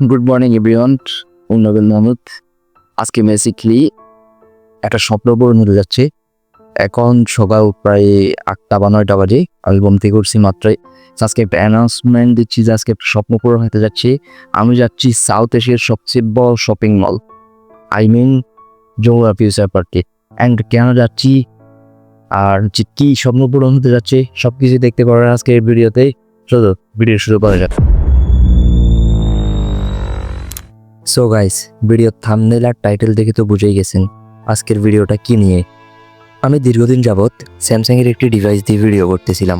Good morning everyone উন্নবেল মাহমুদ আজকে basically একটা স্বপ্ন পূরণ হতে যাচ্ছে। এখন সকাল প্রায় আটটা বা নয়টা বাজে। আমি ঘুম থেকে মাত্রই। আজকে একটা অ্যানাউন্সমেন্ট দিচ্ছি যে আজকে একটা স্বপ্ন পূরণ হতে যাচ্ছে। আমি যাচ্ছি সাউথ এশিয়ার সবচেয়ে বড় shopping mall I mean Jamuna future পার্কে অ্যান্ড কেন যাচ্ছি? আর হচ্ছে কী স্বপ্ন পূরণ হতে যাচ্ছে? সব কিছু দেখতে পারেন আজকে এই ভিডিওতে চলো ভিডিও শুরু করা যাক। সো গাইস ভিডিওর থামনেল আর টাইটেল দেখে তো বুঝেই গেছেন আজকের ভিডিওটা কি নিয়ে। আমি দীর্ঘদিন যাবৎ স্যামসাংয়ের একটি ডিভাইস দিয়ে ভিডিও করতেছিলাম।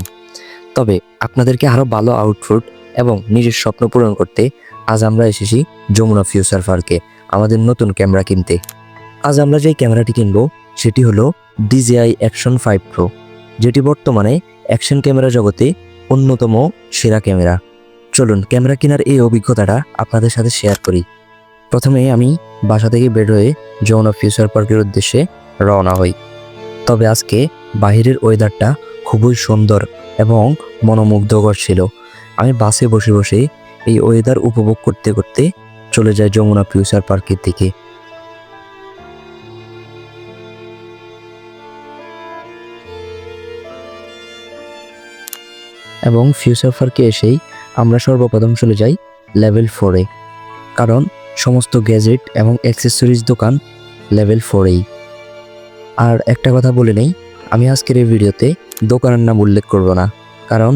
তবে আপনাদেরকে আরও ভালো আউটপুট এবং নিজের স্বপ্ন পূরণ করতে আজ আমরা এসেছি যমুনা ফিউচার পার্কে আমাদের নতুন ক্যামেরা কিনতে। আজ আমরা যেই ক্যামেরাটি কিনবো, সেটি হলো ডিজিআই অ্যাকশন ফাইভ প্রো যেটি বর্তমানে অ্যাকশন ক্যামেরা জগতে অন্যতম সেরা ক্যামেরা চলুন ক্যামেরা কেনার এই অভিজ্ঞতাটা আপনাদের সাথে শেয়ার করি। প্রথমে আমি বাসা থেকে বের হয়ে যমুনা ফিউচার পার্কের উদ্দেশ্যে রওনা হই। তবে আজকে বাহিরের ওয়েদারটা খুবই সুন্দর এবং মনোমুগ্ধকর ছিল। আমি বাসে বসে বসে এই ওয়েদার উপভোগ করতে করতে চলে যাই যমুনা ফিউচার পার্কের দিকে। এবং ফিউচার পার্কে এসেই আমরা সর্বপ্রথম চলে যাই লেভেল ফোরে। কারণ সমস্ত গ্যাজেট এবং অ্যাক্সেসরিজ দোকান লেভেল ফোরেই আর একটা কথা বলে নেই, আমি আজকের এই ভিডিওতে দোকানের নাম উল্লেখ করব না, কারণ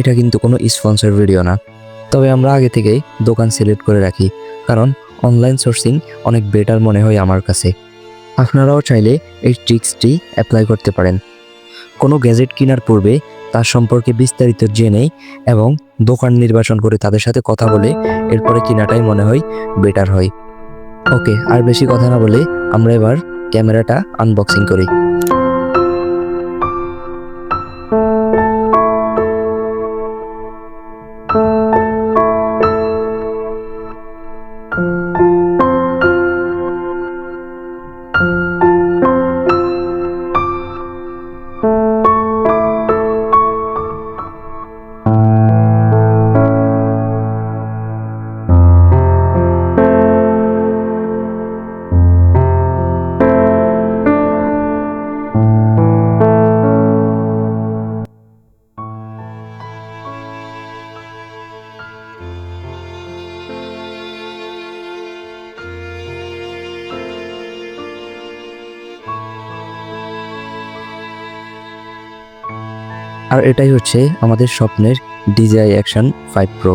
এটা কিন্তু কোনো স্পন্সর ভিডিও না। তবে আমরা আগে থেকেই দোকান সিলেক্ট করে রাখি, কারণ অনলাইন সোর্সিং অনেক বেটার মনে হয় আমার কাছে। আপনারাও চাইলে এই ট্রিক্সটি অ্যাপ্লাই করতে পারেন। কোনো গ্যাজেট কেনার পূর্বে তার সম্পর্কে বিস্তারিত জেনে এবং দোকান নির্বাচন করে তাদের সাথে কথা বলে এরপরে কেনাটাই মনে হয় বেটার হয়। ওকে আর বেশি কথা না বলে আমরা এবার ক্যামেরাটা আনবক্সিং করি। আর এটাই হচ্ছে আমাদের স্বপ্নের ডিজিআই অ্যাকশন ফাইভ প্রো।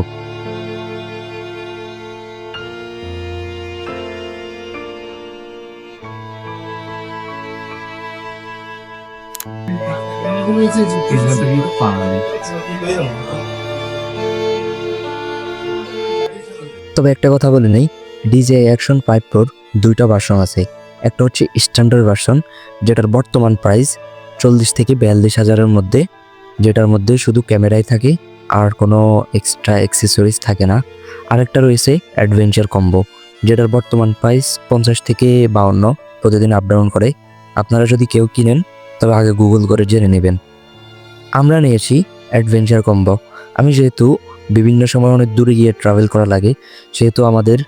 তবে একটা কথা বলে নেই, ডিজিআই অ্যাকশন ফাইভ প্রোর দুইটা ভার্সন আছে। একটা হচ্ছে স্ট্যান্ডার্ড ভার্সন যেটার বর্তমান প্রাইস চল্লিশ থেকে বিয়াল্লিশ হাজারের মধ্যে যেটার মধ্যে শুধু ক্যামেরাই থাকে আর কোনো এক্সট্রা অ্যাক্সেসরিজ থাকে না। আরেকটা রয়েছে অ্যাডভেঞ্চার কম্বো যেটার বর্তমান প্রাইস পঞ্চাশ থেকে বাউন্ন প্রতিদিন আপ ডাউন করে। আপনারা যদি কেউ কিনেন, তবে আগে গুগল করে জেনে নেবেন। আমরা নিয়েছি অ্যাডভেঞ্চার কম্বো আমি যেহেতু বিভিন্ন সময় অনেক দূরে গিয়ে ট্রাভেল করা লাগে, সেহেতু আমাদের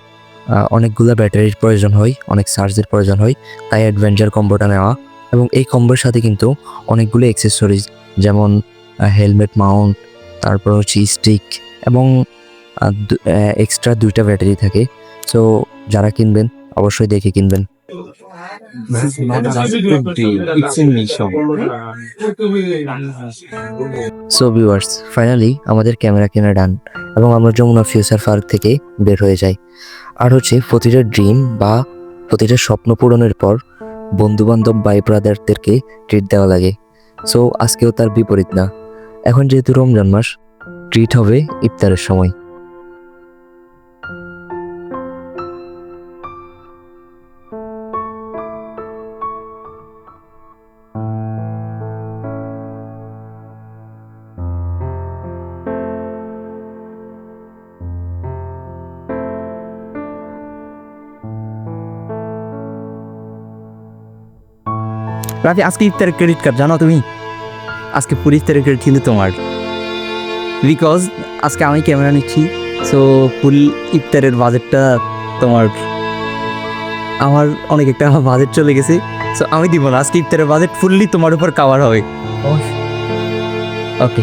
অনেকগুলো ব্যাটারির প্রয়োজন হয়, অনেক চার্জের প্রয়োজন হয়, তাই অ্যাডভেঞ্চার কম্বোটা নেওয়া। এবং এই কম্বোর সাথে কিন্তু অনেকগুলো অ্যাক্সেসরিজ যেমন হেলমেট মাউন্ট তারপর হচ্ছে স্টিক এবং এক্সট্রা দুইটা ব্যাটারি থাকে। সো যারা কিনবেন, অবশ্যই দেখে কিনবেন. সো ভিউয়ার্স ফাইনালি আমাদের ক্যামেরা কেনা ডান এবং আমরা যমুনা ফিউচার পার্ক থেকে বের হয়ে যাই। আর হচ্ছে, প্রতিটা ড্রিম বা প্রতিটা স্বপ্ন পূরণের পর বন্ধু বান্ধব বাই ব্রাদারদেরকে ট্রিট দেওয়া লাগে। সো আজকেও তার বিপরীত না। এখন যেহেতু রমজান মাস ট্রিট হবে ইফতারের সময়। রাফি, আজকে ইফতারের ক্রেডিট কার্ড জানো তুমি? আজকে পুলিশ ক্রেডিট কিন্তু তোমার। বিকজ আজকে আমি ক্যামেরা নিচ্ছি সো ফুল ইফতারের বাজেটটা তোমার আমার অনেক একটা বাজেট চলে গেছে। সো আমি দিব না আজকে ইফতারের বাজেট ফুললি তোমার উপর কাভার হবে। ওকে